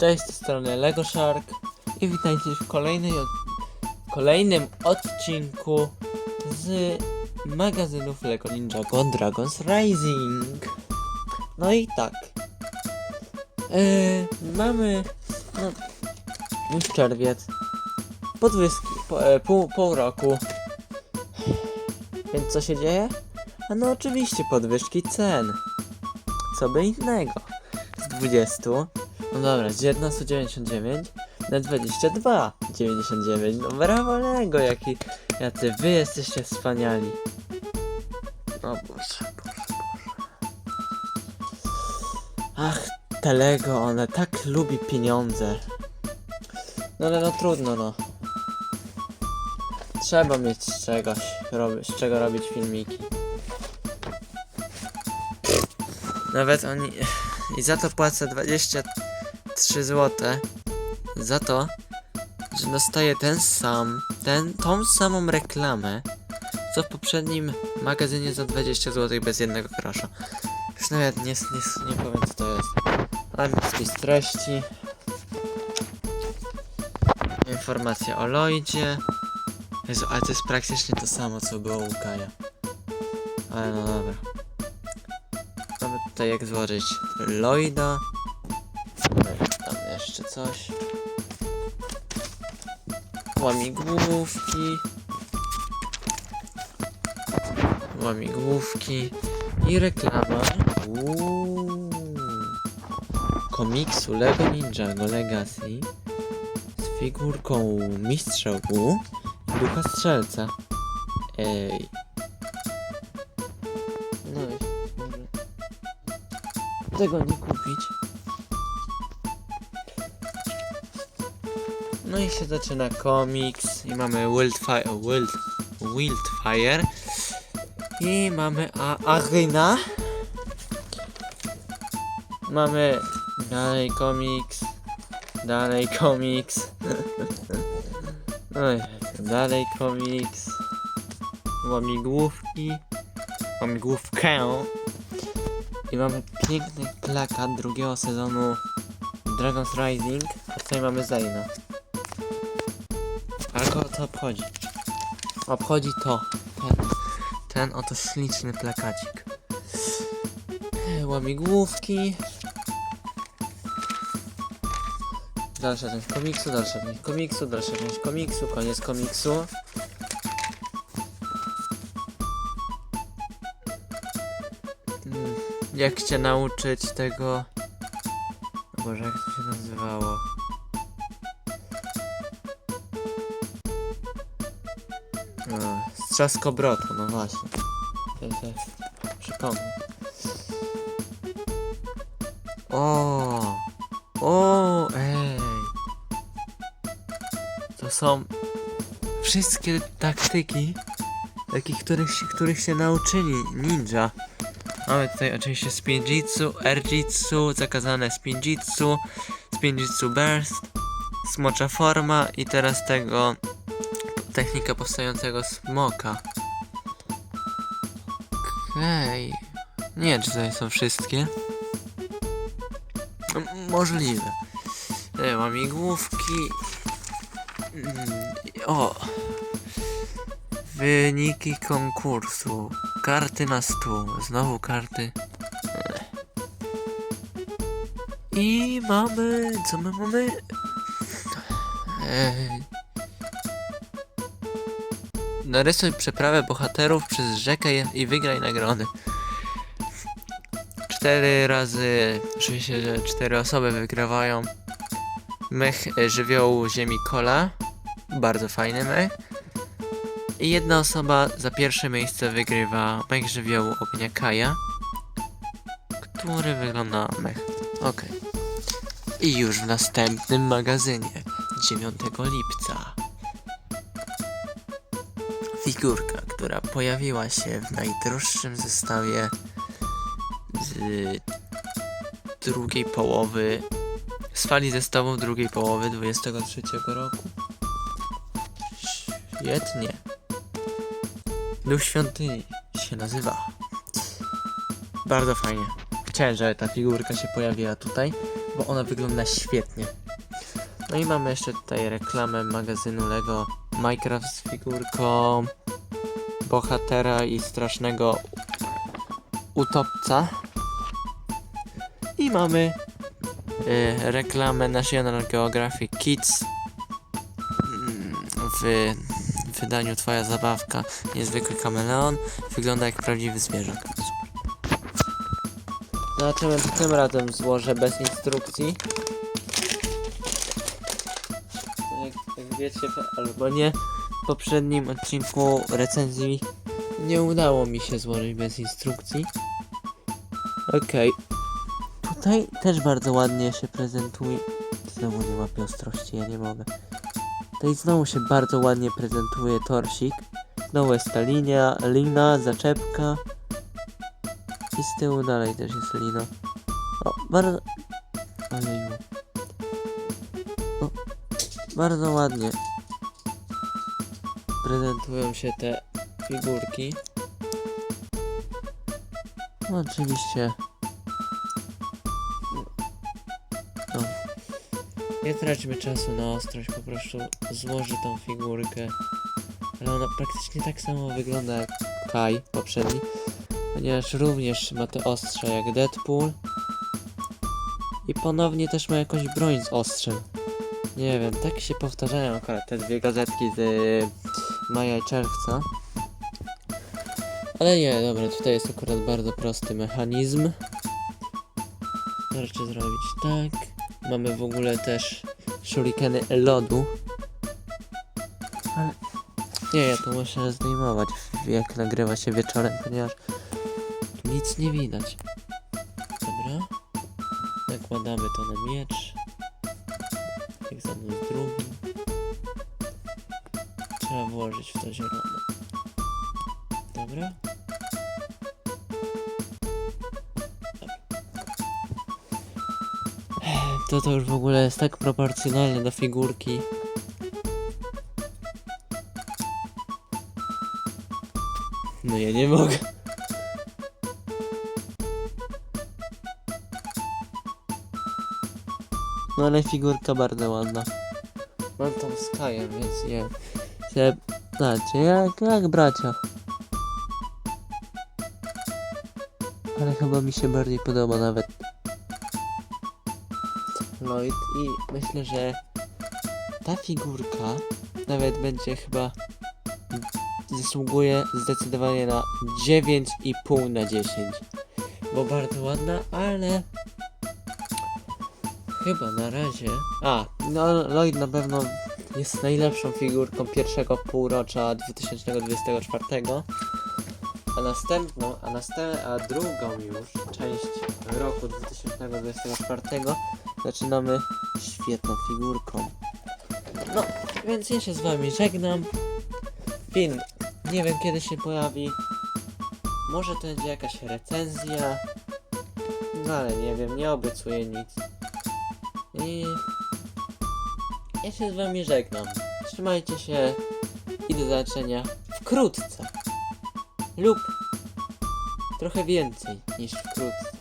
Cześć, z strony Lego Shark i witajcie w kolejnej kolejnym odcinku z magazynów Lego Ninjago Dragons Rising. No i tak. Eee, mamy no, już czerwiec, podwyżki, po, e, pół, pół roku. Więc co się dzieje? A no oczywiście podwyżki cen. Co by innego. Z 20 no dobra, z 19,99 na 22,99. No brawo Lego, jaki, jacy wy jesteście wspaniali. O Boże, Boże, Boże. Ach, te Lego, one tak lubi pieniądze. No ale no trudno, no. Trzeba mieć z czegoś, z czego robić filmiki. Nawet oni... I za to płacę 23 zł. Za to, że dostaję ten sam, ten, tą samą reklamę, co w poprzednim magazynie za 20 zł bez jednego grosza. Już nawet nie, nie, nie powiem co to jest. Ale spis treści. Informacja o Lloydzie. Jezu, ale to jest praktycznie to samo co było u Kaja. Ale no dobra. Mamy tutaj jak złożyć Lloyda. Tam jeszcze coś. Łamigłówki. Łamigłówki. I reklama. Uuu. Komiksu Lego Ninjago Legacy. Z figurką Mistrza Wu i Ducha Strzelca. Ej. No i tego nie kupić. No i się zaczyna komiks i mamy Wildfire, Wild, Wildfire i mamy A Aryna. Mamy dalej komiks, dalej komiks. Oj, dalej komiks. Łamigłówki. Łamigłówkę. I mamy piękny plakat drugiego sezonu Dragon's Rising, a tutaj mamy Zaina. Kogo to obchodzi? Obchodzi to. Ten, ten oto śliczny plakacik. Łamigłówki. Dalsza część komiksu, dalsza część komiksu, dalsza część komiksu, koniec komiksu. Mm, Jak cię nauczyć tego... Boże, jak to się nazywało? A, z no właśnie. To jest, przypomnę. O, o, ej. To są wszystkie taktyki, takich, których, się- których się nauczyli ninja. Mamy tutaj oczywiście spinjitsu, erjitsu, zakazane spinjitsu, spinjitsu burst, smocza forma i teraz tego technika powstającego smoka. Okej. Nie wiem, czy tutaj są wszystkie. M- możliwe. Tutaj mam igłówki. Mm, O. Wyniki konkursu. Karty na stół. Znowu karty. I mamy. Co my mamy? Ej. Narysuj przeprawę bohaterów przez rzekę i- wygraj nagrody. Cztery razy. Oczywiście, że cztery osoby wygrywają. Mech e, żywiołu ziemi kola. Bardzo fajny mech. I jedna osoba za pierwsze miejsce wygrywa mech żywiołu ognia Kaja. Który wygląda mech. Okej. I już w następnym magazynie 9 lipca. Figurka, która pojawiła się w najdroższym zestawie z drugiej połowy z fali zestawów drugiej połowy 23 roku. Świetnie. Duch świątyni się nazywa. Bardzo fajnie. Chciałem, żeby ta figurka się pojawiła tutaj. bo ona wygląda świetnie. No i mamy jeszcze tutaj reklamę magazynu Lego Minecraft z figurką bohatera i strasznego utopca. I mamy y, reklamę National Geographic Kids mm, w wydaniu Twoja zabawka Niezwykły kameleon wygląda jak prawdziwy zwierzak. Zobaczymy, czy tym razem złożę bez instrukcji. Jak, jak wiecie, albo nie, w poprzednim odcinku recenzji nie udało mi się złożyć bez instrukcji. Okej. Tutaj też bardzo ładnie się prezentuje. Znowu nie łapię ostrości, ja nie mogę. Tutaj znowu się bardzo ładnie prezentuje torsik. Znowu jest ta linia, lina, zaczepka. I z tyłu dalej też jest lina. O, bardzo... Ojeju. O, bardzo ładnie prezentują się te figurki. No, oczywiście. No. Nie traćmy czasu na ostrość, po prostu złożę tą figurkę. Ale ona praktycznie tak samo wygląda jak Kai poprzedni. Ponieważ również ma te ostrze jak Deadpool. I ponownie też ma jakąś broń z ostrzem. Nie wiem, tak się powtarzają akurat te dwie gazetki z maja i czerwca. Ale nie, dobra, tutaj jest akurat bardzo prosty mechanizm. Wystarczy zrobić tak. Mamy w ogóle też shurikeny lodu. Ale nie, ja to muszę zdejmować jak nagrywa się wieczorem, ponieważ nic nie widać. Dobra. Nakładamy to na miecz. Trzeba włożyć w to zielone. Dobra. To to już w ogóle jest tak proporcjonalne do figurki. No ja nie mogę. No ale figurka bardzo ładna. Mam z Kajem, więc nie. Się, znaczy, jak, jak bracia. Ale chyba mi się bardziej podoba nawet Lloyd i myślę, że ta figurka nawet będzie chyba zasługuje zdecydowanie na 9,5 na 10. Bo bardzo ładna, ale chyba na razie. A, no Lloyd na pewno jest najlepszą figurką pierwszego półrocza 2024. A następną, a następną, a drugą już część roku 2024 zaczynamy świetną figurką. No, więc ja się z wami żegnam. Film, nie wiem kiedy się pojawi. Może to będzie jakaś recenzja. No ale nie wiem, nie obiecuję nic. I ja się z wami żegnam. Trzymajcie się i do zobaczenia wkrótce. Lub trochę więcej niż wkrótce.